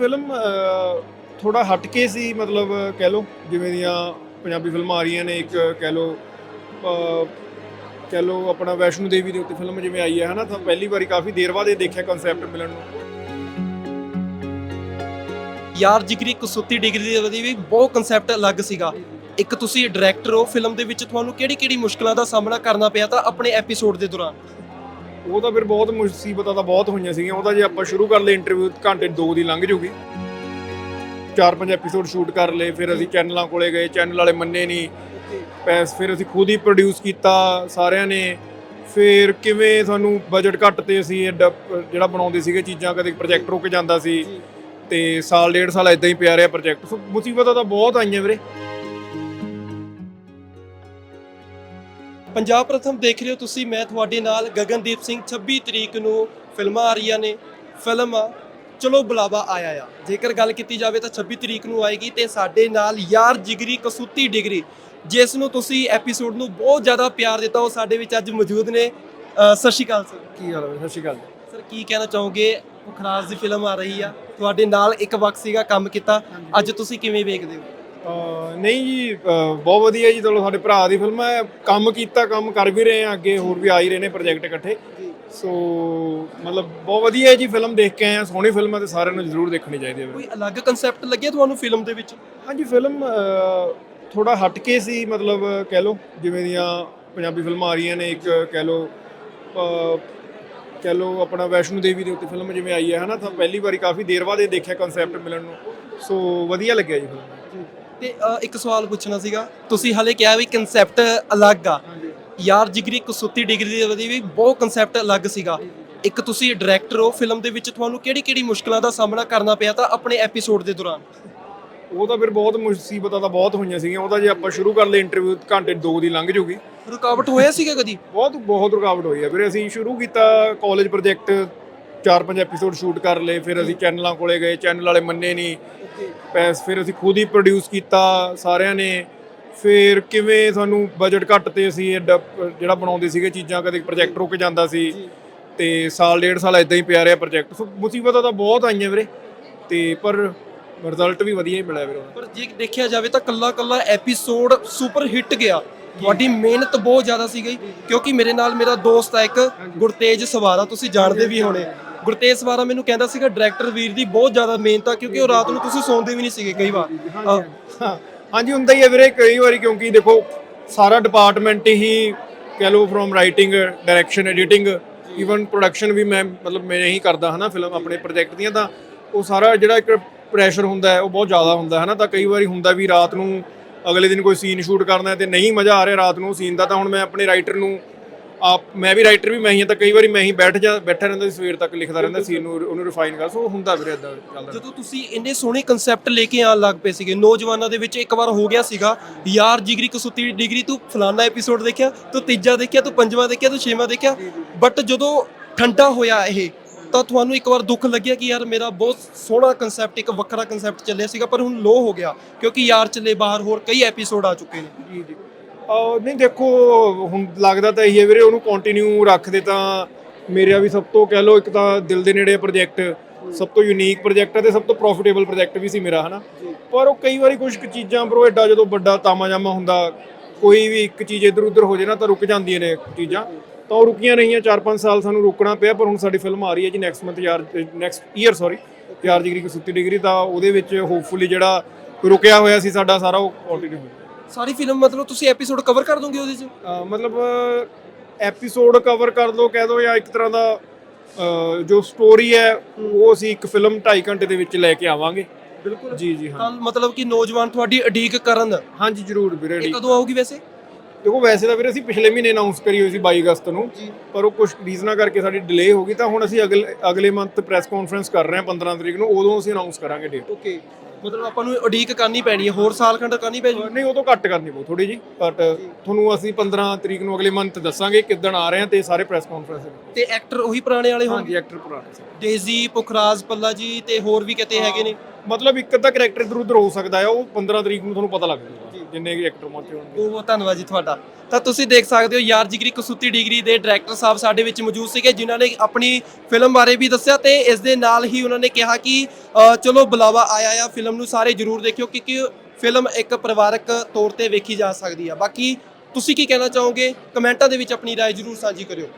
Film ਥੋੜਾ ਹਟ ਕੇ ਸੀ, ਮਤਲਬ ਕਹਿ ਲਓ, ਜਿਵੇਂ ਦੀਆਂ ਪੰਜਾਬੀ ਫਿਲਮਾਂ ਆ ਰਹੀਆਂ ਨੇ, ਇੱਕ ਕਹਿ ਲਓ ਕਹਿ ਲਓ ਆਪਣਾ ਵੈਸ਼ਨੂ ਦੇਵੀ ਦੇ ਉੱਤੇ ਫਿਲਮ ਜਿਵੇਂ ਆਈ ਹੈ, ਹਨਾ, ਤਾਂ ਪਹਿਲੀ ਵਾਰੀ ਕਾਫੀ ਦੇਰ ਬਾਅਦ ਇਹ ਦੇਖਿਆ ਕਨਸੈਪਟ ਮਿਲਣ ਨੂੰ। ਯਾਰ, ਜਿਗਰੀ ਕਸੂਤੀ ਡਿਗਰੀ ਦੇ ਵਧੀ ਵੀ ਬਹੁਤ ਕਨਸੈਪਟ ਅਲੱਗ ਸੀਗਾ। ਇੱਕ ਤੁਸੀਂ ਡਾਇਰੈਕਟਰ ਹੋ, ਫਿਲਮ ਦੇ ਵਿੱਚ ਤੁਹਾਨੂੰ ਕਿਹੜੀ-ਕਿਹੜੀ ਮੁਸ਼ਕਲਾਂ ਦਾ ਸਾਹਮਣਾ ਕਰਨਾ ਪਿਆ ਤਾਂ ਆਪਣੇ ਐਪੀਸੋਡ ਦੇ ਦੌਰਾਨ? ਉਹ ਤਾਂ ਫਿਰ ਬਹੁਤ ਮੁਸੀਬਤਾਂ ਤਾਂ ਬਹੁਤ ਹੋਈਆਂ ਸੀਗੀਆਂ। ਉਹ ਤਾਂ ਜੇ ਆਪਾਂ ਸ਼ੁਰੂ ਕਰ ਲਏ ਇੰਟਰਵਿਊ ਘੰਟੇ ਦੋ ਦੀ ਲੰਘ ਜੂਗੀ। ਚਾਰ ਪੰਜ ਐਪੀਸੋਡ ਸ਼ੂਟ ਕਰ ਲਏ, ਫਿਰ ਅਸੀਂ ਚੈਨਲਾਂ ਕੋਲੇ ਗਏ ਚੈਨਲ ਵਾਲੇ ਮੰਨੇ ਨਹੀਂ ਪੈਸ ਫਿਰ ਅਸੀਂ ਖੁਦ ਹੀ ਪ੍ਰੋਡਿਊਸ ਕੀਤਾ ਸਾਰਿਆਂ ਨੇ। ਫਿਰ ਕਿਵੇਂ ਸਾਨੂੰ ਬਜਟ ਘੱਟ ਤੇ ਅਸੀਂ ਐਡਾ ਜਿਹੜਾ ਬਣਾਉਂਦੇ ਸੀਗੇ ਚੀਜ਼ਾਂ, ਕਦੇ ਪ੍ਰੋਜੈਕਟ ਰੁਕ ਜਾਂਦਾ ਸੀ। ਤੇ ਸਾਲ, ਡੇਢ ਸਾਲ ਇਦਾਂ ਹੀ ਪਿਆ ਰਿਹਾ ਪ੍ਰੋਜੈਕਟ ਸੋ ਮੁਸੀਬਤਾਂ ਤਾਂ ਬਹੁਤ ਆਈਆਂ ਵੀਰੇ। ਪੰਜਾਬ ਪ੍ਰਥਮ ਦੇਖ ਰਹੇ ਹੋ ਤੁਸੀਂ ਮੈਂ ਤੁਹਾਡੇ ਨਾਲ ਗਗਨਦੀਪ ਸਿੰਘ 26 ਤਰੀਕ ਨੂੰ ਫਿਲਮਾਂ ਆ ਰਹੀਆਂ ਨੇ ਫਿਲਮ ਚਲੋ ਬੁਲਾਵਾ ਆਇਆ ਆ। ਜੇਕਰ ਗੱਲ ਕੀਤੀ ਜਾਵੇ ਤਾਂ 26 ਤਰੀਕ ਨੂੰ ਆਏਗੀ ਤੇ ਸਾਡੇ ਨਾਲ ਯਾਰ ਜਿਗਰੀ ਕਸੂਤੀ ਡਿਗਰੀ ਜਿਸ ਨੂੰ ਤੁਸੀਂ ਐਪੀਸੋਡ ਨੂੰ ਬਹੁਤ ਜ਼ਿਆਦਾ ਪਿਆਰ ਦਿੱਤਾ ਉਹ ਸਾਡੇ ਵਿੱਚ ਅੱਜ ਮੌਜੂਦ ਨੇ। ਸਤਿ ਸ਼੍ਰੀ ਅਕਾਲ ਸਰ। ਕੀ ਹਾਲ ਹੈ ਸਤਿ ਸ਼੍ਰੀ ਅਕਾਲ। ਸਰ ਕੀ ਕਹਿਣਾ ਚਾਹੋਗੇ? ਖਰਾਜ ਦੀ ਫਿਲਮ ਆ ਰਹੀ ਆ ਤੁਹਾਡੇ ਨਾਲ ਇੱਕ ਵਕਤ ਸੀਗਾ ਕੰਮ ਕੀਤਾ ਅੱਜ ਤੁਸੀਂ ਕਿਵੇਂ ਵੇਖਦੇ ਹੋ? ਨਹੀਂ ਜੀ ਬਹੁਤ ਵਧੀਆ ਜੀ ਚਲੋ ਸਾਡੇ ਭਰਾ ਦੀ ਫਿਲਮ ਹੈ। ਕੰਮ ਕੀਤਾ ਕੰਮ ਕਰ ਵੀ ਰਹੇ ਆ ਅੱਗੇ ਹੋਰ ਵੀ ਆ ਹੀ ਰਹੇ ਨੇ ਪ੍ਰੋਜੈਕਟ ਇਕੱਠੇ। ਸੋ ਮਤਲਬ ਬਹੁਤ ਵਧੀਆ ਹੈ ਜੀ ਫਿਲਮ ਦੇਖ ਕੇ ਆਏ ਆ ਸੋਹਣੀ ਫਿਲਮ ਹੈ ਤੇ ਸਾਰਿਆਂ ਨੂੰ ਜ਼ਰੂਰ ਦੇਖਣੀ ਚਾਹੀਦੀ ਹੈ ਕੋਈ ਅਲੱਗ ਕਨਸੈਪਟ ਲੱਗਿਆ ਤੁਹਾਨੂੰ ਫਿਲਮ ਦੇ ਵਿੱਚ? ਹਾਂਜੀ ਫਿਲਮ ਥੋੜਾ ਹਟ ਕੇ ਸੀ ਮਤਲਬ ਕਹਿ ਲਓ ਜਿਵੇਂ ਦੀਆਂ ਪੰਜਾਬੀ ਫਿਲਮਾਂ ਆ ਰਹੀਆਂ ਨੇ ਇੱਕ ਕਹਿ ਲਓ ਕਹਿ ਲਓ ਆਪਣਾ ਵੈਸ਼ਨੂ ਦੇਵੀ ਦੇ ਉੱਤੇ ਫਿਲਮ ਜਿਵੇਂ ਆਈ ਹੈ ਹਨਾ ਤਾਂ ਪਹਿਲੀ ਵਾਰੀ ਕਾਫੀ ਦੇਰ ਬਾਅਦ ਇਹ ਦੇਖਿਆ ਕਨਸੈਪਟ ਮਿਲਣ ਨੂੰ। ਸੋ ਵਧੀਆ ਲੱਗਿਆ ਜੀ ਫਿਲਮ ਤੇ ਅ, ਇੱਕ ਸਵਾਲ ਪੁੱਛਣਾ ਸੀਗਾ। ਤੁਸੀਂ ਹਲੇ ਕਿਹਾ ਵੀ ਕਨਸੈਪਟ ਅਲੱਗ ਆ। ਯਾਰ ਜਿਗਰੀ ਕਸੂਤੀ ਡਿਗਰੀ ਦੇ ਵੀ ਬਹੁਤ ਕਨਸੈਪਟ ਅਲੱਗ ਸੀਗਾ। ਇੱਕ ਤੁਸੀਂ ਡਾਇਰੈਕਟਰ ਹੋ ਫਿਲਮ ਦੇ ਵਿੱਚ ਤੁਹਾਨੂੰ ਕਿਹੜੀ-ਕਿਹੜੀ ਮੁਸ਼ਕਲਾਂ ਦਾ ਸਾਹਮਣਾ ਕਰਨਾ ਪਿਆ ਤਾਂ ਆਪਣੇ ਐਪੀਸੋਡ ਦੇ ਦੌਰਾਨ? ਉਹ ਤਾਂ ਫਿਰ ਬਹੁਤ ਮੁਸੀਬਤਾਂ ਤਾਂ ਬਹੁਤ ਹੋਈਆਂ ਸੀਗੀਆਂ। ਉਹਦਾ ਜੇ ਆਪਾਂ ਸ਼ੁਰੂ ਕਰ ਲਏ ਇੰਟਰਵਿਊ ਘੰਟੇ ਦੋ ਦੀ ਲੰਘ ਜੂਗੀ। ਰੁਕਾਵਟ ਹੋਇਆ ਸੀਗਾ ਕਦੀ? ਬਹੁਤ ਬਹੁਤ ਰੁਕਾਵਟ ਹੋਈ ਹੈ ਵੀਰੇ ਅਸੀਂ ਸ਼ੁਰੂ ਕੀਤਾ ਕਾਲਜ ਪ੍ਰੋਜੈਕਟ ਚਾਰ ਪੰਜ ਐਪੀਸੋਡ ਸ਼ੂਟ ਕਰ ਲਏ। ਫਿਰ ਅਸੀਂ ਚੈਨਲਾਂ ਕੋਲੇ ਗਏ। ਚੈਨਲ ਵਾਲੇ ਮੰਨੇ ਨਹੀਂ। ਪੈਸ ਫਿਰ ਅਸੀਂ ਖੁਦ ਹੀ ਪ੍ਰੋਡਿਊਸ ਕੀਤਾ ਸਾਰਿਆਂ ਨੇ। ਫਿਰ ਕਿਵੇਂ ਸਾਨੂੰ ਬਜਟ ਘੱਟ ਤੇ ਅਸੀਂ ਐਡਾ ਜਿਹੜਾ ਬਣਾਉਂਦੇ ਸੀਗੇ ਚੀਜ਼ਾਂ ਕਦੇ ਪ੍ਰੋਜੈਕਟ ਰੁਕ ਜਾਂਦਾ ਸੀ। ਤੇ ਸਾਲ ਡੇਢ ਸਾਲ ਇਦਾਂ ਹੀ ਪਿਆ ਰਿਹਾ ਪ੍ਰੋਜੈਕਟ ਸੋ ਮੁਸੀਬਤਾਂ ਤਾਂ ਬਹੁਤ ਆਈਆਂ ਵੀਰੇ। ਤੇ ਪਰ ਰਿਜ਼ਲਟ ਵੀ ਵਧੀਆ ਹੀ ਮਿਲਿਆ ਵੀਰੇ। ਪਰ ਜੇ ਦੇਖਿਆ ਜਾਵੇ ਤਾਂ ਕੱਲਾ-ਕੱਲਾ ਐਪੀਸੋਡ ਸੁਪਰ ਹਿੱਟ ਗਿਆ। ਤੁਹਾਡੀ ਮਿਹਨਤ ਬਹੁਤ ਜ਼ਿਆਦਾ ਸੀ ਗਈ। ਕਿਉਂਕਿ ਮੇਰੇ ਨਾਲ ਮੇਰਾ ਦੋਸਤ ਹੈ ਇੱਕ ਗੁਰਤੇਜ ਸਵਾਰਾ ਤੁਸੀਂ ਜਾਣਦੇ ਵੀ ਹੋਣੇ। ਗੁਰਤੇਜ ਸਵਾਰਾ ਮੈਨੂੰ ਕਹਿੰਦਾ ਸੀਗਾ ਡਾਇਰੈਕਟਰ ਵੀਰ ਦੀ ਬਹੁਤ ਜ਼ਿਆਦਾ ਮਿਹਨਤ ਆ ਕਿਉਂਕਿ ਉਹ ਰਾਤ ਨੂੰ ਤੁਸੀਂ ਸੌਂਦੇ ਵੀ ਨਹੀਂ ਸੀਗੇ ਕਈ ਵਾਰ। ਅਹ, ਹਾਂ, ਹਾਂਜੀ ਹੁੰਦਾ ਹੀ ਹੈ ਵੀਰੇ ਕਈ ਵਾਰੀ ਕਿਉਂਕਿ ਦੇਖੋ ਸਾਰਾ ਡਿਪਾਰਟਮੈਂਟ ਹੀ ਕਹਿ ਲਓ from writing direction editing even production ਵੀ ਮੈਂ ਮਤਲਬ ਮੈਂ ਹੀ ਕਰਦਾ ਹਨਾ ਫਿਲਮ ਆਪਣੇ ਪ੍ਰੋਜੈਕਟ ਦੀਆਂ ਤਾਂ ਉਹ ਸਾਰਾ ਜਿਹੜਾ ਇੱਕ ਪ੍ਰੈਸ਼ਰ ਹੁੰਦਾ ਹੈ ਉਹ ਬਹੁਤ ਜ਼ਿਆਦਾ ਹੁੰਦਾ ਹੈ ਨਾ ਤਾਂ ਕਈ ਵਾਰੀ ਹੁੰਦਾ ਵੀ ਰਾਤ ਨੂੰ ਅਗਲੇ ਦਿਨ ਕੋਈ ਸੀਨ ਸ਼ੂਟ ਕਰਨਾ ਹੈ ਤੇ ਨਹੀਂ ਮਜ਼ਾ ਆ ਰਿਹਾ ਰਾਤ ਨੂੰ ਸੀਨ ਦਾ ਤਾਂ ਹੁਣ ਮੈਂ ਆਪਣੇ ਰਾਈਟਰ ਨੂੰ ਆਪ ਮੈਂ ਵੀ ਰਾਈਟਰ ਵੀ ਮੈਂ ਹੀ ਹਾਂ ਤਾਂ ਕਈ ਵਾਰੀ ਮੈਂ ਹੀ ਬੈਠ ਜਾ ਬੈਠਾ ਰਹਿੰਦਾ ਸੀ ਸਵੇਰ ਤੱਕ ਲਿਖਦਾ ਰਹਿੰਦਾ ਸੀਨ ਨੂੰ ਉਹਨੂੰ ਰਿਫਾਈਨ ਕਰ ਸੋ ਹੁੰਦਾ ਵੀਰੇ ਇਦਾਂ ਚੱਲਦਾ। ਜਦੋਂ ਤੁਸੀਂ ਇੰਨੇ ਸੋਹਣੇ ਕਨਸੈਪਟ ਲੈ ਕੇ ਆਉਣ ਲੱਗ ਪਏ ਸੀਗੇ ਨੌਜਵਾਨਾਂ ਦੇ ਵਿੱਚ ਇੱਕ ਵਾਰ ਹੋ ਗਿਆ ਸੀਗਾ ਯਾਰ ਜਿਗਰੀ ਕਸੂਤੀ ਡਿਗਰੀ ਤੂੰ ਫਲਾਨਾ ਐਪੀਸੋਡ ਦੇਖਿਆ ਤੂੰ ਤੀਜਾ ਦੇਖਿਆ ਤੂੰ ਪੰਜਵਾਂ ਦੇਖਿਆ ਤੂੰ ਛੇਵਾਂ ਦੇਖਿਆ ਬਟ ਜਦੋਂ ਠੰਡਾ ਹੋਇਆ ਇਹ ਤਾਂ ਤੁਹਾਨੂੰ ਇੱਕ ਵਾਰ ਦੁੱਖ ਲੱਗਿਆ ਕਿ ਯਾਰ ਮੇਰਾ ਬਹੁਤ ਸੋਹਣਾ ਕਨਸੈਪਟ ਇੱਕ ਵੱਖਰਾ ਕਨਸੈਪਟ ਚੱਲਿਆ ਸੀਗਾ ਪਰ ਹੁਣ ਲੋ ਹੋ ਗਿਆ ਕਿਉਂਕਿ ਯਾਰ ਚੱਲੇ ਬਾਹਰ ਹੋਰ ਕਈ ਐਪੀਸੋਡ ਆ ਚੁੱਕੇ ਨੇ। ਜੀ ਜੀ। ਨਹੀਂ ਦੇਖੋ ਹੁਣ ਲੱਗਦਾ ਤਾਂ ਇਹੀ ਹੈ ਵੀਰੇ ਉਹਨੂੰ ਕੰਟੀਨਿਊ ਰੱਖਦੇ ਤਾਂ ਮੇਰਾ ਵੀ ਸਭ ਤੋਂ ਕਹਿ ਲਓ ਇੱਕ ਤਾਂ ਦਿਲ ਦੇ ਨੇੜੇ ਪ੍ਰੋਜੈਕਟ ਸਭ ਤੋਂ ਯੂਨੀਕ ਪ੍ਰੋਜੈਕਟ ਹੈ ਤੇ ਸਭ ਤੋਂ ਪ੍ਰੋਫਿਟੇਬਲ ਪ੍ਰੋਜੈਕਟ ਵੀ ਸੀ ਮੇਰਾ ਹਨਾ? ਪਰ ਉਹ ਕਈ ਵਾਰੀ ਕੁਝ ਕੁ ਚੀਜ਼ਾਂ ਬਰੋ ਐਡਾ ਜਦੋਂ ਵੱਡਾ ਤਾਮਾ ਜਾਮਾ ਹੁੰਦਾ ਕੋਈ ਵੀ ਇੱਕ ਚੀਜ਼ ਇਧਰ ਉਧਰ ਹੋ ਜੇ ਨਾ ਤਾਂ ਰੁਕ ਜਾਂਦੀਆਂ ਨੇ ਚੀਜ਼ਾਂ। ਤਾਂ ਉਹ ਰੁਕੀਆਂ ਰਹੀਆਂ 4-5 ਸਾਲ ਸਾਨੂੰ ਰੁਕਣਾ ਪਿਆ ਪਰ ਹੁਣ ਸਾਡੀ ਫਿਲਮ ਆ ਰਹੀ ਹੈ ਜੀ ਨੈਕਸਟ ਮੰਥ ਯਾਰ ਨੈਕਸਟ ਈਅਰ ਸੌਰੀ ਯਾਰ ਡਿਗਰੀ ਕਸੂਤੀ ਡਿਗਰੀ ਤਾਂ ਉਹਦੇ ਵਿੱਚ ਹੋਪਫੁਲੀ ਜਿਹੜਾ ਰੁਕਿਆ ਹੋਇਆ ਸੀ ਸਾਡਾ ਸਾਰਾ ਉਹ ਕੰਟੀਨਿਊ ਹੋ ਸਾਰੀ ਫਿਲਮ ਮਤਲਬ ਤੁਸੀਂ ਐਪੀਸੋਡ ਕਵਰ ਕਰ ਦੋਗੇ ਉਹਦੇ 'ਚ? ਅਹ ਮਤਲਬ ਐਪੀਸੋਡ ਕਵਰ ਕਰ ਦੋ ਕਹਿ ਦੋ ਜਾਂ ਇੱਕ ਤਰ੍ਹਾਂ ਦਾ ਅਹ ਜੋ ਸਟੋਰੀ ਹੈ ਉਹ ਅਸੀਂ ਇੱਕ ਫਿਲਮ 2.5 ਘੰਟੇ ਦੇ ਵਿੱਚ ਲੈ ਕੇ ਆਵਾਂਗੇ। ਬਿਲਕੁਲ। ਜੀ ਜੀ ਹਾਂ। ਤਾਂ ਮਤਲਬ ਕਿ ਨੌਜਵਾਨ ਤੁਹਾਡੀ ਅਡੀਕ ਕਰਨ ਹਾਂਜੀ ਜਰੂਰ ਵੀਰੇ ਇਹ ਕਦੋਂ ਆਊਗੀ ਵੈਸੇ? ਦੇਖੋ ਵੈਸੇ ਤਾਂ ਵੀਰੇ ਅਸੀਂ ਪਿਛਲੇ ਮਹੀਨੇ ਅਨਾਉਂਸ ਕਰੀ ਹੋਈ ਸੀ 22 ਅਗਸਤ ਨੂੰ ਪਰ ਉਹ ਕੁਝ ਰੀਜ਼ਨਾਂ ਕਰਕੇ ਸਾਡੀ ਡਿਲੇ ਹੋ ਗਈ ਤਾਂ ਹੁਣ ਅਸੀਂ ਅਗਲੇ ਅਗਲੇ ਮੰਥ ਪ੍ਰੈਸ ਕਾਨਫਰੰਸ ਕਰ ਰਹੇ ਹਾਂ 15 ਤਰੀਕ ਨੂੰ ਉਦੋਂ ਅਸੀਂ ਅਨਾਉਂਸ ਕਰਾਂਗੇ ਡੇਟ ਓਕੇ ਮਤਲਬ ਆਪਾਂ ਨੂੰ ਅਡੀਕ ਕਰਨੀ ਪੈਣੀ ਹੈ ਹੋਰ ਸਾਲ ਖੰਡ ਕਰਨੀ ਪੈ ਜੂ ਨਹੀਂ ਉਹ ਤੋਂ ਘੱਟ ਕਰਨੀ ਪਊ ਥੋੜੀ ਜੀ। ਬਟ ਤੁਹਾਨੂੰ ਅਸੀਂ 15 ਤਰੀਕ ਨੂੰ ਅਗਲੇ ਮੰਥ ਦੱਸਾਂਗੇ ਕਿੱਦਣ ਆ ਰਹੇ ਹਾਂ ਤੇ ਸਾਰੇ ਪ੍ਰੈਸ ਕਾਨਫਰੰਸ ਤੇ ਐਕਟਰ ਉਹੀ ਪੁਰਾਣੇ ਵਾਲੇ ਹੋਣਗੇ? ਹਾਂਜੀ ਐਕਟਰ ਪੁਰਾਣੇ ਡੇਜ਼ੀ ਪੁਖਰਾਜ ਪੱਲਾ ਜੀ ਤੇ ਹੋਰ ਵੀ ਕਿਤੇ ਹੈਗੇ ਨੇ? ਮਤਲਬ ਇੱਕ ਅੱਧਾ ਕੈਰੈਕਟਰ ਇਧਰ ਉਧਰ ਹੋ ਸਕਦਾ ਹੈ ਉਹ 15 ਤਰੀਕ ਨੂੰ ਤੁਹਾਨੂੰ ਪਤਾ ਲੱਗ ਜਾਊਗਾ। ਜਿੰਨੇ ਵੀ ਐਕਟਰ ਪਹੁੰਚੇ ਹੋਣਗੇ ਬਹੁਤ ਬਹੁਤ ਧੰਨਵਾਦ ਜੀ ਤੁਹਾਡਾ ਤਾਂ ਤੁਸੀਂ ਦੇਖ ਸਕਦੇ ਹੋ ਯਾਰ ਜਿਗਰੀ ਕਸੂਤੀ ਡਿਗਰੀ ਦੇ ਡਾਇਰੈਕਟਰ ਸਾਹਿਬ ਸਾਡੇ ਵਿੱਚ ਮੌਜੂਦ ਸੀਗੇ ਜਿਨ੍ਹਾਂ ਨੇ ਆਪਣੀ ਫਿਲਮ ਬਾਰੇ ਵੀ ਦੱਸਿਆ ਤੇ ਇਸ ਦੇ ਨਾਲ ਹੀ ਉਹਨਾਂ ਨੇ ਕਿਹਾ ਕਿ ਅ, ਚਲੋ ਬੁਲਾਵਾ ਆਇਆ ਆ ਫਿਲਮ ਨੂੰ ਸਾਰੇ ਜਰੂਰ ਦੇਖਿਓ ਕਿਉਂਕਿ ਫਿਲਮ ਇੱਕ ਪਰਿਵਾਰਕ ਤੌਰ ਤੇ ਵੇਖੀ ਜਾ ਸਕਦੀ ਆ ਬਾਕੀ ਤੁਸੀਂ ਕੀ ਕਹਿਣਾ ਚਾਹੋਗੇ ਕਮੈਂਟਾਂ ਦੇ ਵਿੱਚ ਆਪਣੀ رائے ਜਰੂਰ ਸਾਂਝੀ ਕਰਿਓ